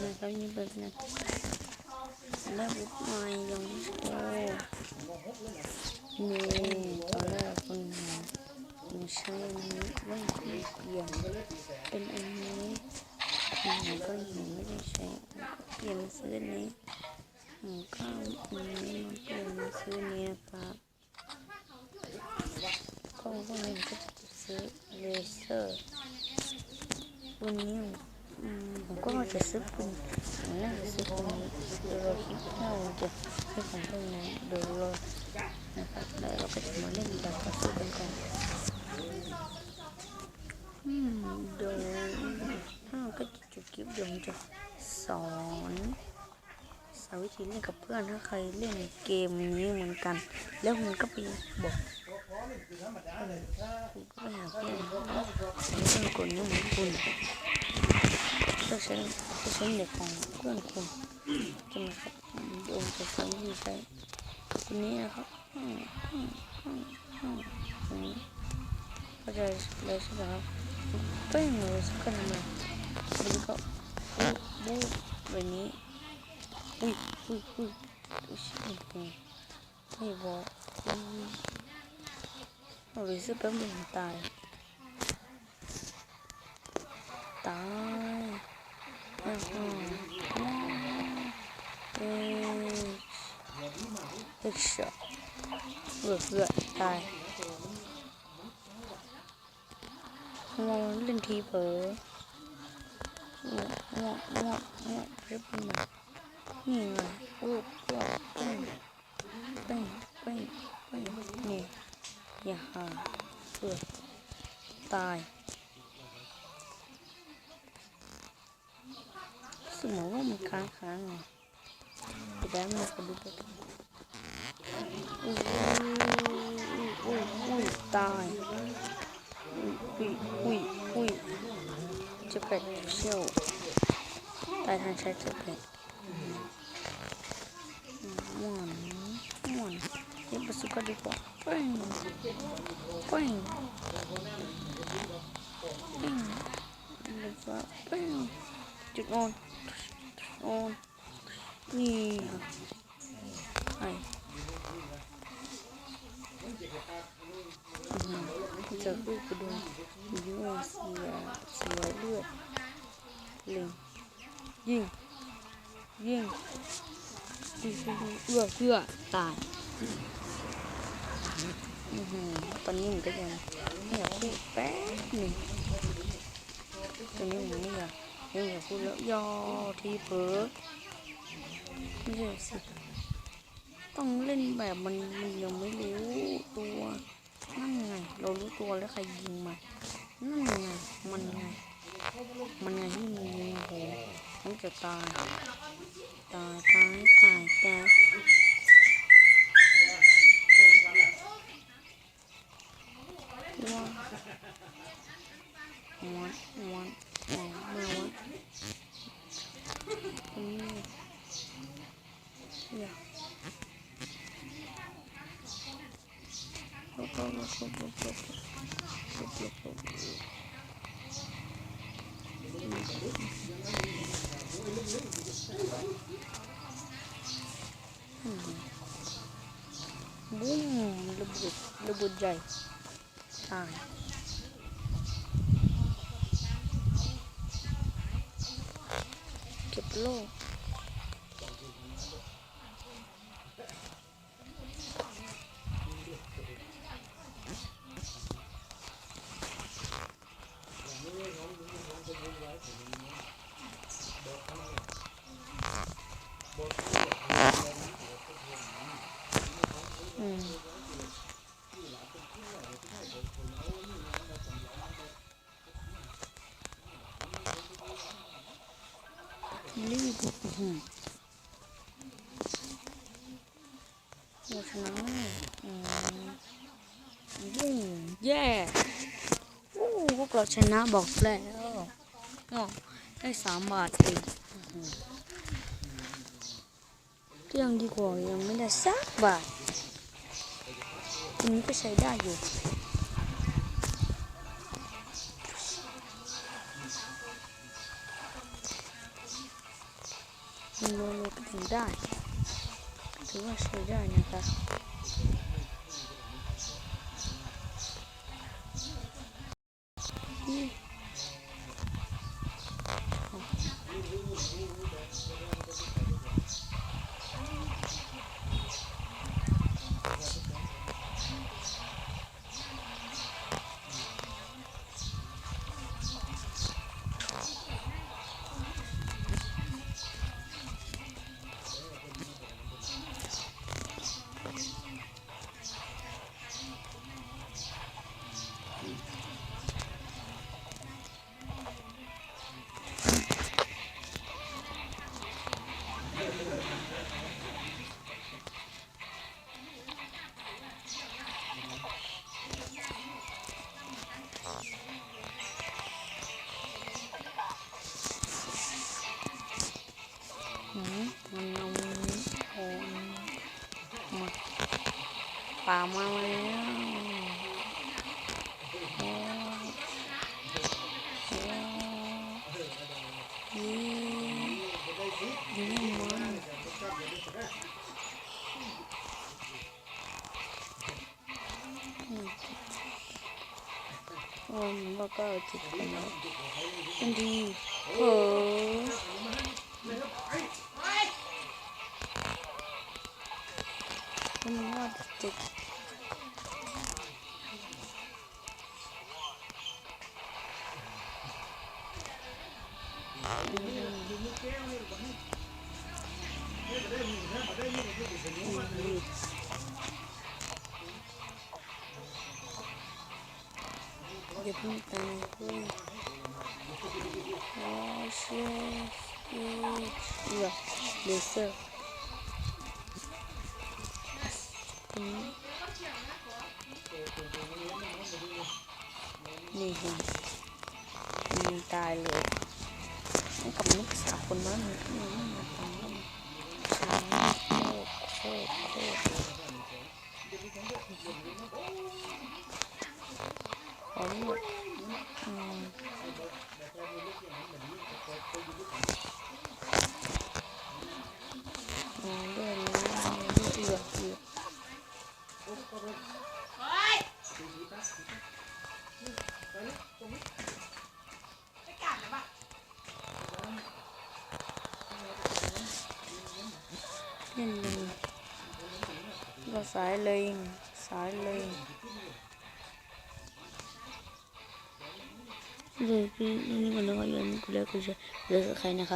Mà coi như bực nè Nó bút ngoài dùng Ô Nè Đó là phần nào Mình sơ nó Với khi dần Bên anh nhé Mình có nhiều mấy cái sáng Dần xưa nè Mình có Mình có Dần xưa nè Và Không có mình có Dần xưa Dần xưa Bunil ผมก็จะซื้อปุ่มผมน่าจะซื้อปุ่มโดยรอคลิปหน้าผมจะให้ผมเล่โดอนะครัแล้วาก็จะเล่นแบบกระสุนกันก่นอืมเดี๋ยาก็จะคิดี๋ยวผมะสอนสาวิธีเล่นกับเพื่อนถ้าใครเล่นเกมนี้เหมือนกัน แล้วคุณก็ไปบอกคุณก็ไปหาเพื่อนแล้วคนนี้เหมือนคุณ จะใช้จะใช้เด็กของเพื่อนคุณจะมาครับโดนจะใช้ที่ใช้คนนี้นะครับอืมอืมอืมอืมคนนี้ก็จะเลยใช่ไหมครับก็ยังเลยสักกันมาแล้วก็บูบแบบนี้อุ้ยอุ้ยอุ้ยอุ้ยชิบหายไม่บอกเราเลยซื้อแป๊บนึงตายตาย Good shot. Look, look, ตายมองเล่นทีเผลอมองมองมองมอเรียบนี่ไงโอ้โหกปิ้งปิ้งปิ้งปิ้งนี่อย่าหาเพื่อตาย สมองว่ามันค้างค้างไงเดี๋ยวแป๊บนึงขอดูแป๊บนึงอุ้ยอุ้ยอุ้ยตายอุ้ยอุ้ยอุ้ยจะแปดเชี่ยวตายทางใช้จะแปดม่วนม่วนเล่นปะสุกดีกว่าเป้งเป้งเป้งเล่นฟ้ โอ้นี่ไอ้จะรูปกระดูยูเสียเสียเลือดล็งยิงยิงยิงเอื้อเอื้อตายอือหือตอนนี้มันก็ยังไม่อยากพูดแป๊บหนึ่งตอนนี้มันไม่อยาก ไม่อยากพูดแล้วยอทีเผลอไม่ใช่สิต้องเล่นแบบมันมันยังไม่รู้ตัวนั่นไงเรารู้ตัวแล้วใครยิงมานั่นไงมันไงมันไงที่มันยิงโหมันจะตายตายตายตายตายว้าววัน มาวะตรนี้เนี่ยโอ้โหโอ้โหโอ้โหโอ้โหโอ้โหบุ้มระบุระบุใจตาย เก็บโลก รีบอื้อหือเราชนะอืมยิ่งแย่โอ้พวกเราชนะบอกแล้วอ๋อได้สามบาทเองอื้อหือก็ยังดีกว่ายังไม่ได้สักบาทอันนี้ก็ใช้ได้อยู่ มันโลโลก็ มันเอาโอนมาป่ามาแล้วโอ้โอ้ยี่ยี่มันอืมโอ้ยมันว่าก็จิตกันแล้วเป็นดีเออ อย่าเพิ่งตาย ต้อร์อืมนี่เห็นมันตายเลยนี่กับลูกสาวคนนั้นนี่มาตายช้างโคตรโคตรโคตรขอเลือดอืม ช่นนี้ก็สายเลยสายเลยงดูพี่นี่มันก็ยอะนี่กูเลิกกูจะเลิกใครนะครับ